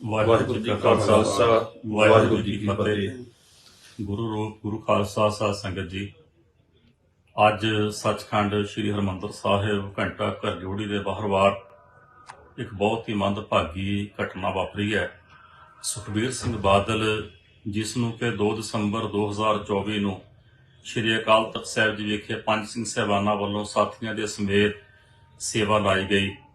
ਵਾਹਿਗੁਰੂ ਜੀ ਕਾ ਖਾਲਸਾ, ਵਾਹਿਗੁਰੂ ਜੀ ਕੀ ਫਤਿਹ ਗੁਰੂ ਰੂਪ ਗੁਰੂ ਖਾਲਸਾ ਸਾਧ ਸੰਗਤ ਜੀ, ਅੱਜ ਸੱਚਖੰਡ ਸ੍ਰੀ ਹਰਮੰਦਰ ਸਾਹਿਬ ਘੰਟਾ ਘਰ ਜੋੜੀ ਦੇ ਬਾਹਰਵਾਰ ਇੱਕ ਬਹੁਤ ਹੀ ਮੰਦਭਾਗੀ ਘਟਨਾ ਵਾਪਰੀ ਹੈ। ਸੁਖਬੀਰ ਸਿੰਘ ਬਾਦਲ, ਜਿਸ ਨੂੰ ਕਿ 2 ਦਸੰਬਰ 2024 ਨੂੰ ਸ੍ਰੀ ਅਕਾਲ ਤਖਤ ਸਾਹਿਬ ਜੀ ਵਿਖੇ ਪੰਜ ਸਿੰਘ ਸਹਿਬਾਨਾਂ ਵੱਲੋਂ ਸਾਥੀਆਂ ਦੇ ਸਮੇਤ ਸੇਵਾ ਲਾਈ ਗਈ।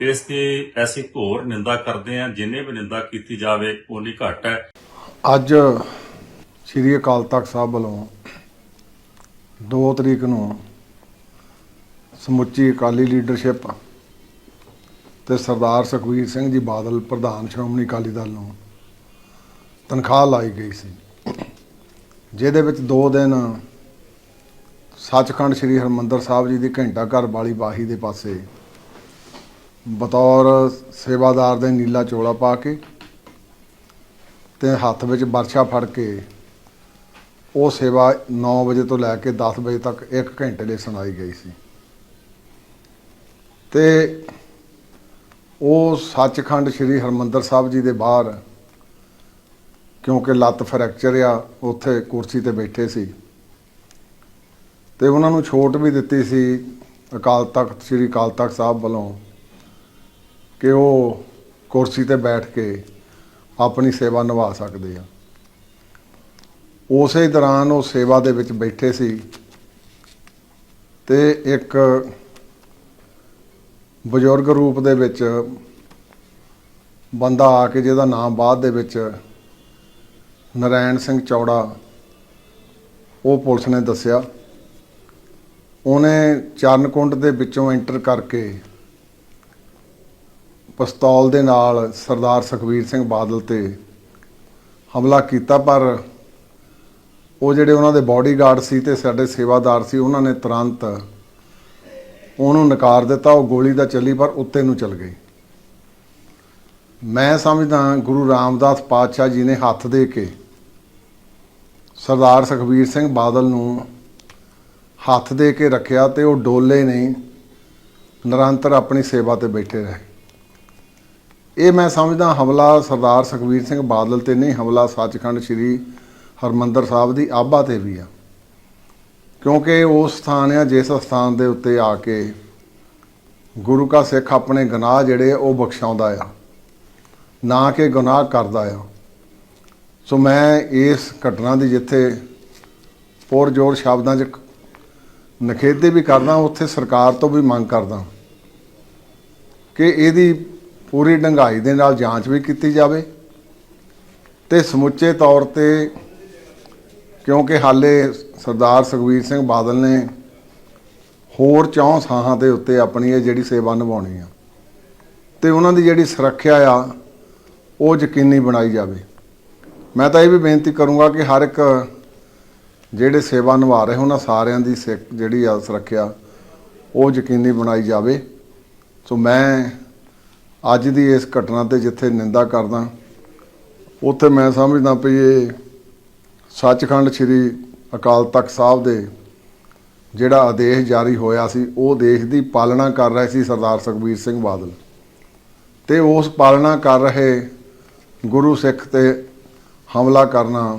ਇਸ ਦੀ ਐਸੀ ਘੋਰ ਨਿੰਦਾ ਕਰਦੇ ਆ ਜਿੰਨੇ ਵੀ ਨਿੰਦਾ ਕੀਤੀ ਜਾਵੇ ਉਨੀ ਘੱਟ ਹੈ। ਅੱਜ ਸ੍ਰੀ ਅਕਾਲ ਤਖਤ ਸਾਹਿਬ ਵੱਲੋਂ 2 ਤਰੀਕ ਨੂੰ ਸਮੁੱਚੀ ਅਕਾਲੀ ਲੀਡਰਸ਼ਿਪ ਤੇ ਸਰਦਾਰ ਸੁਖਵੀਰ ਸਿੰਘ ਜੀ ਬਾਦਲ, ਪ੍ਰਧਾਨ ਸ਼੍ਰੋਮਣੀ ਅਕਾਲੀ ਦਲ ਨੂੰ ਤਨਖਾਹ ਲਾਈ ਗਈ ਸੀ। ਜਿਹਦੇ ਵਿੱਚ 2 ਦਿਨ ਸੱਚਖੰਡ ਸ੍ਰੀ ਹਰਮੰਦਰ ਸਾਹਿਬ ਜੀ ਦੀ ਘੰਟਾ ਘਰ ਵਾਲੀ ਬਾਹੀ ਦੇ ਪਾਸੇ ਬਤੌਰ ਸੇਵਾਦਾਰ ਦੇ ਨੀਲਾ ਚੋਲਾ ਪਾ ਕੇ ਤੇ ਹੱਥ ਵਿੱਚ ਵਰਸ਼ਾ ਫੜ ਕੇ ਉਹ ਸੇਵਾ 9 ਵਜੇ ਤੋਂ ਲੈ ਕੇ 10 ਵਜੇ ਤੱਕ 1 ਘੰਟੇ ਲਈ ਸੁਣਾਈ ਗਈ ਸੀ। ਤੇ ਉਹ ਸੱਚਖੰਡ ਸ੍ਰੀ ਹਰਮੰਦਰ ਸਾਹਿਬ ਜੀ ਦੇ ਬਾਹਰ, ਕਿਉਂਕਿ ਲੱਤ ਫ੍ਰੈਕਚਰ ਆ, ਉੱਥੇ ਕੁਰਸੀ ਤੇ ਬੈਠੇ ਸੀ। ਤੇ ਉਹਨਾਂ ਨੂੰ ਛੋਟ ਵੀ ਦਿੱਤੀ ਸੀ ਅਕਾਲ ਤਖਤ, ਸ੍ਰੀ ਅਕਾਲ ਤਖਤ ਸਾਹਿਬ ਵੱਲੋਂ। ਕਿ ਉਹ ਕੁਰਸੀ ਤੇ ਬੈਠ ਕੇ ਆਪਣੀ ਸੇਵਾ ਨਿਭਾ ਸਕਦੇ ਆ। ਉਸੇ ਦੌਰਾਨ ਉਹ ਸੇਵਾ ਦੇ ਵਿੱਚ ਬੈਠੇ ਸੀ ਤੇ ਇੱਕ ਬਜ਼ੁਰਗ ਰੂਪ ਦੇ ਵਿੱਚ ਬੰਦਾ ਆ ਕੇ ਜਿਹਦਾ ਨਾਮ ਬਾਅਦ ਦੇ ਵਿੱਚ ਨਰਾਇਣ ਸਿੰਘ ਚੌੜਾ ਉਹ ਪੁਲਿਸ ਨੇ ਦੱਸਿਆ। ਉਹਨੇ ਚਰਨਕੁੰਡ ਦੇ ਵਿੱਚੋਂ ਐਂਟਰ ਕਰਕੇ ਪਿਸਤੌਲ ਦੇ ਨਾਲ ਸਰਦਾਰ ਸੁਖਵੀਰ ਸਿੰਘ ਬਾਦਲ ਤੇ ਹਮਲਾ ਕੀਤਾ, ਪਰ ਉਹ ਜਿਹੜੇ ਉਹਨਾਂ ਦੇ ਬਾਡੀਗਾਰਡ ਸੀ ਤੇ ਸਾਡੇ ਸੇਵਾਦਾਰ ਸੀ, ਉਹਨਾਂ ਨੇ ਤੁਰੰਤ ਉਹਨੂੰ ਨਕਾਰ ਦਿੱਤਾ, ਉਹ ਗੋਲੀ ਦਾ ਚੱਲੀ, ਪਰ ਉੱਤੇ ਨੂੰ ਚਲ ਗਈ ਮੈਂ ਸਮਝਦਾ ਗੁਰੂ ਰਾਮਦਾਸ ਪਾਤਸ਼ਾਹ ਜੀ ਨੇ ਹੱਥ ਦੇ ਕੇ ਸਰਦਾਰ ਸੁਖਬੀਰ ਸਿੰਘ ਬਾਦਲ ਨੂੰ ਹੱਥ ਦੇ ਕੇ ਰੱਖਿਆ ਤੇ ਉਹ ਡੋਲੇ ਨਹੀਂ, ਨਿਰੰਤਰ ਆਪਣੀ ਸੇਵਾ ਤੇ ਬੈਠੇ ਰਹੇ। ਇਹ ਮੈਂ ਸਮਝਦਾ ਹਮਲਾ ਸਰਦਾਰ ਸੁਖਵੀਰ ਸਿੰਘ ਬਾਦਲ ਤੇ ਨਹੀਂ, ਹਮਲਾ ਸੱਚਖੰਡ ਸ੍ਰੀ ਹਰਮੰਦਰ ਸਾਹਿਬ ਦੀ ਆਬਾ ਤੇ ਵੀ ਆ। ਕਿਉਂਕਿ ਉਹ ਸਥਾਨ ਆ ਜਿਸ ਸਥਾਨ ਦੇ ਉੱਤੇ ਆ ਕੇ ਗੁਰੂ ਕਾ ਸਿੱਖ ਆਪਣੇ ਗੁਨਾਹ ਜਿਹੜੇ ਉਹ ਬਖਸ਼ਾਉਂਦਾ ਆ, ਨਾ ਕਿ ਗੁਨਾਹ ਕਰਦਾ ਆ। ਸੋ ਮੈਂ ਇਸ ਘਟਨਾ ਦੀ ਜਿੱਥੇ ਪੁਰ ਜੋਰ ਸ਼ਬਦਾਂ 'ਚ ਨਖੇਦੇ ਵੀ ਕਰਦਾ, ਉੱਥੇ ਸਰਕਾਰ ਤੋਂ ਵੀ ਮੰਗ ਕਰਦਾ ਕਿ ਇਹਦੀ ਪੂਰੀ ਡੰਗਾਈ ਦੇ ਨਾਲ ਜਾਂਚ ਵੀ ਕੀਤੀ ਜਾਵੇ ਤੇ ਸਮੁੱਚੇ ਤੌਰ ਤੇ ਕਿਉਂਕਿ ਹਾਲੇ ਸਰਦਾਰ ਸੁਖਵੀਰ ਸਿੰਘ ਬਾਦਲ ਨੇ ਹੋਰ ਚੌਂ ਸਾਹਾਂ ਦੇ ਉੱਤੇ ਆਪਣੀ ਇਹ ਜਿਹੜੀ ਸੇਵਾ ਨਿਭਾਉਣੀ ਆ ਤੇ ਉਹਨਾਂ ਦੀ ਜਿਹੜੀ ਸੁਰੱਖਿਆ ਆ, ਉਹ ਯਕੀਨੀ ਬਣਾਈ ਜਾਵੇ। ਮੈਂ ਤਾਂ ਇਹ ਵੀ ਬੇਨਤੀ ਕਰੂੰਗਾ ਕਿ ਹਰ ਇੱਕ ਜਿਹੜੇ ਸੇਵਾ ਨਿਭਾ ਰਹੇ ਉਹਨਾਂ ਸਾਰਿਆਂ ਦੀ ਸਿੱਖ- ਜਿਹੜੀ ਆ, ਸੁਰੱਖਿਆ, ਉਹ ਯਕੀਨੀ ਬਣਾਈ ਜਾਵੇ। ਸੋ ਮੈਂ ਅੱਜ ਦੀ ਇਸ ਘਟਨਾ ਤੇ ਜਿੱਥੇ ਨਿੰਦਾ ਕਰਦਾ, ਉੱਥੇ ਮੈਂ ਸਮਝਦਾ ਵੀ ਇਹ ਸੱਚਖੰਡ ਸ੍ਰੀ ਅਕਾਲ ਤਖਤ ਸਾਹਿਬ ਦੇ ਜਿਹੜਾ ਆਦੇਸ਼ ਜਾਰੀ ਹੋਇਆ ਸੀ, ਉਹ ਦੇਸ਼ ਦੀ ਪਾਲਣਾ ਕਰ ਰਹੇ ਸੀ ਸਰਦਾਰ ਸੁਖਬੀਰ ਸਿੰਘ ਬਾਦਲ। ਤੇ ਉਸ ਪਾਲਣਾ ਕਰ ਰਹੇ ਗੁਰੂ ਸਿੱਖ ਤੇ ਹਮਲਾ ਕਰਨਾ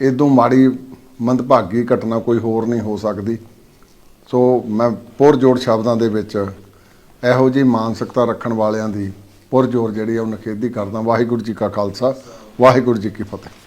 ਇਦੋਂ ਮਾੜੀ ਮੰਦਭਾਗੀ ਘਟਨਾ ਕੋਈ ਹੋਰ ਨਹੀਂ ਹੋ ਸਕਦੀ। ਸੋ ਮੈਂ ਪੁਰ ਜੋੜ ਸ਼ਬਦਾਂ ਦੇ ਵਿੱਚ ਇਹੋ ਜਿਹੀ ਮਾਨਸਿਕਤਾ ਰੱਖਣ ਵਾਲਿਆਂ ਦੀ ਪੁਰਜੋਰ ਜਿਹੜੀ ਆ ਉਹ ਨਿਖੇਧੀ ਕਰਦਾ। ਵਾਹਿਗੁਰੂ ਜੀ ਕਾ ਖਾਲਸਾ, ਵਾਹਿਗੁਰੂ ਜੀ ਕੀ ਫਤਿਹ।